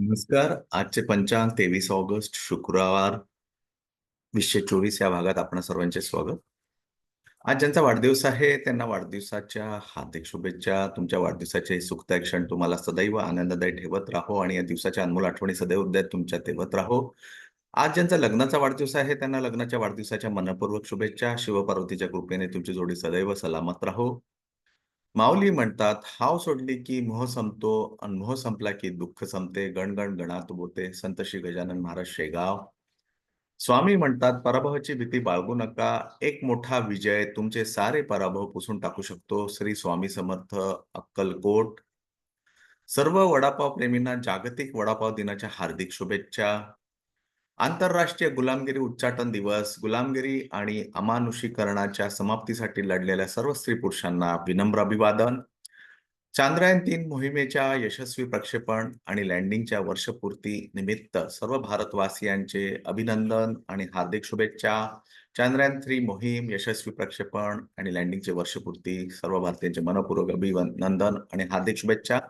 नमस्कार. आजचे पंचांग तेवीस ऑगस्ट शुक्रवार वीसशे चोवीस या भागात आपण सर्वांचे स्वागत. आज ज्यांचा वाढदिवस आहे त्यांना वाढदिवसाच्या हार्दिक शुभेच्छा. तुमच्या वाढदिवसाचे सुखदायक क्षण तुम्हाला सदैव आनंददायी ठेवत राहो आणि या दिवसाच्या अनमोल आठवणी सदैव हृदयात तुमच्या ठेवत राहो. आज ज्यांचा लग्नाचा वाढदिवस आहे त्यांना लग्नाच्या वाढदिवसाच्या मनपूर्वक शुभेच्छा. शिवपार्वतीच्या कृपेने तुमची जोडी सदैव सलामत राहो. माऊली म्हणतात हाव सोडली की मोह संपतो आणि मोह संपला की दुःख संपते. गणगण गणात बोते. संत श्री गजानन महाराज शेगाव. स्वामी म्हणतात पराभवाची भीती बाळगू नका. एक मोठा विजय तुमचे सारे पराभव पुसून टाकू शकतो. श्री स्वामी समर्थ अक्कलकोट. सर्व वडापाव प्रेमींना जागतिक वडापाव दिनाच्या हार्दिक शुभेच्छा. आंतरराष्ट्रीय गुलामगिरी उच्चाटन दिवस गुलामगिरी आणि अमानुषीकरणाच्या समाप्तीसाठी लढलेल्या सर्व स्त्री पुरुषांना विनम्र अभिवादन. चांद्रयान तीन मोहिमेच्या यशस्वी प्रक्षेपण आणि लँडिंगच्या वर्षपूर्ती निमित्त सर्व भारतवासियांचे अभिनंदन आणि हार्दिक शुभेच्छा. चांद्रयान थ्री मोहीम यशस्वी प्रक्षेपण आणि लँडिंगचे वर्षपूर्ती सर्व भारतीयांचे मनपूर्वक अभिनंदन आणि हार्दिक शुभेच्छा.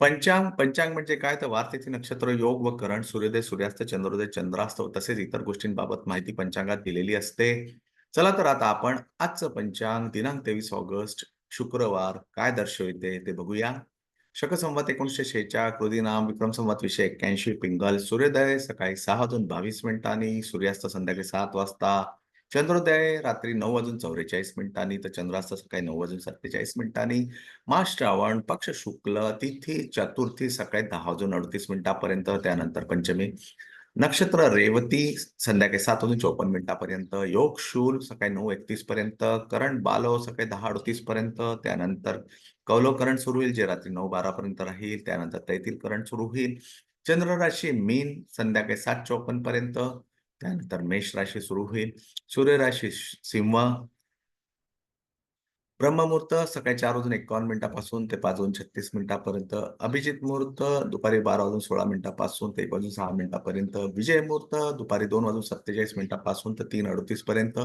पंचांग पंचांग म्हणजे काय? तर वारतिथी नक्षत्र योग व करण सूर्योदय सूर्यास्त चंद्रोदय चंद्रास्त तसेच इतर गोष्टींबाबत माहिती पंचांगात दिलेली असते. चला तर आता आपण आजचं पंचांग दिनांक तेवीस ऑगस्ट शुक्रवार काय दर्शविते ते बघूया. शकसंवत एकोणीसशे शेहेचाळ क्रोधी विक्रम संवत विषय एक्क्याऐंशी पिंगल सूर्योदय सकाळी सहा दोन बावीस मिनिटांनी सूर्यास्त संध्याकाळी सात वाजता चंद्रोदय रात्री नऊ वाजून चौवेचाळीस मिनिटांनी तर चंद्रास्त सकाळी नऊ वाजून सत्तेचाळीस मिनिटांनी. मास श्रावण पक्ष शुक्ल तिथी चतुर्थी सकाळी दहा वाजून अडतीस मिनिटापर्यंत त्यानंतर पंचमी. नक्षत्र रेवती संध्याकाळी सात वाजून चौपन्न मिनिटापर्यंत. योग शूल सकाळी नऊ एकतीस पर्यंत करण बालो सकाळी दहा अडतीस पर्यंत त्यानंतर कौलोकरण सुरू होईल जे रात्री नऊ बारा पर्यंत राहील. त्यानंतर तैतील करण सुरू होईल. चंद्र राशी मीन संध्याकाळी सात चौपन्न पर्यंत त्यानंतर मेष राशी सुरू होईल. सूर्य राशी सिंह. ब्रह्ममुहूर्त सकाळी चार वाजून एकावन्न मिनिटापासून ते पाच वाजून छत्तीस मिनिटापर्यंत. अभिजित मुहूर्त दुपारी बारा वाजून सोळा मिनिटापासून ते एक वाजून सहा मिनिटापर्यंत. विजय मुहूर्त दुपारी दोन वाजून सत्तेचाळीस मिनिटापासून ते तीन अडतीस पर्यंत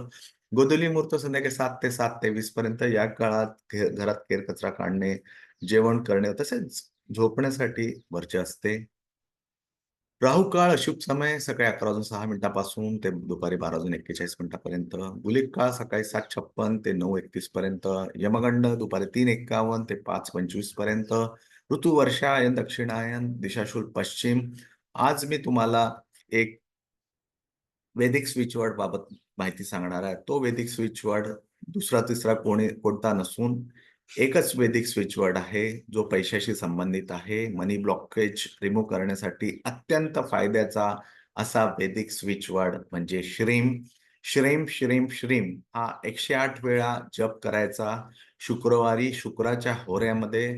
गोधुली मुहूर्त संध्याकाळी सात ते सात ते वीस पर्यंत या काळात घरात केर कचरा काढणे जेवण करणे तसेच झोपण्यासाठी वरचे असते. राहू काळ अशुभ समय सकाळी अकरा वाजून सहा मिनिटापासून ते दुपारी बारा वाजून एक्केचाळीस मिनिटापर्यंत. गुलिक काळ सकाळी सात छप्पन ते नऊ एकतीस पर्यंत. यमगंड दुपारी तीन एक्कावन्न ते पाच पंचवीसपर्यंत. ऋतू वर्षायन दक्षिणायन दिशाशूल पश्चिम. आज मी तुम्हाला एक वेदिक स्विचवर्ड बाबत माहिती सांगणार आहे. तो वेदिक स्विचवर्ड दुसरा तिसरा कोणी कोणता नसून एकच वेदिक स्विचवर्ड आहे जो पैशाशी संबंधित आहे. मनी ब्लॉकेज रिमूव्ह करण्यासाठी अत्यंत फायद्याचा असा वेदिक स्विचवर्ड म्हणजे श्रीम. श्रीम श्रीम श्रीम हा एकशे आठ वेळा जप करायचा. शुक्रवारी शुक्राच्या होऱ्यामध्ये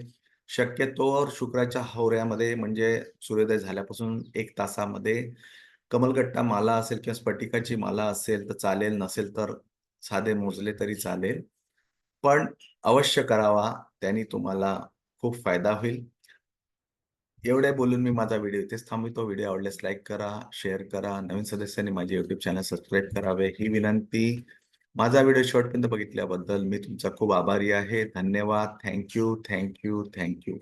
शक्यतोवर शुक्राच्या होऱ्यामध्ये म्हणजे सूर्योदय झाल्यापासून एक तासामध्ये कमलगट्टा माला असेल किंवा स्फटिकाची माला असेल तर चालेल नसेल तर साधे मोजले तरी चालेल. पण अवश्य करावा त्यांनी तुम्हाला खूप फायदा होईल. एवढे बोलून मी माझा व्हिडिओ इथेच थांबवतो. व्हिडिओ आवडल्यास लाईक करा शेअर करा. नवीन सदस्यांनी माझे युट्यूब चॅनल सबस्क्राईब करावे. ही विनंती. माझा व्हिडिओ शेवटपर्यंत बघितल्याबद्दल मी तुमचा खूप आभारी आहे. धन्यवाद. Thank you thank you thank you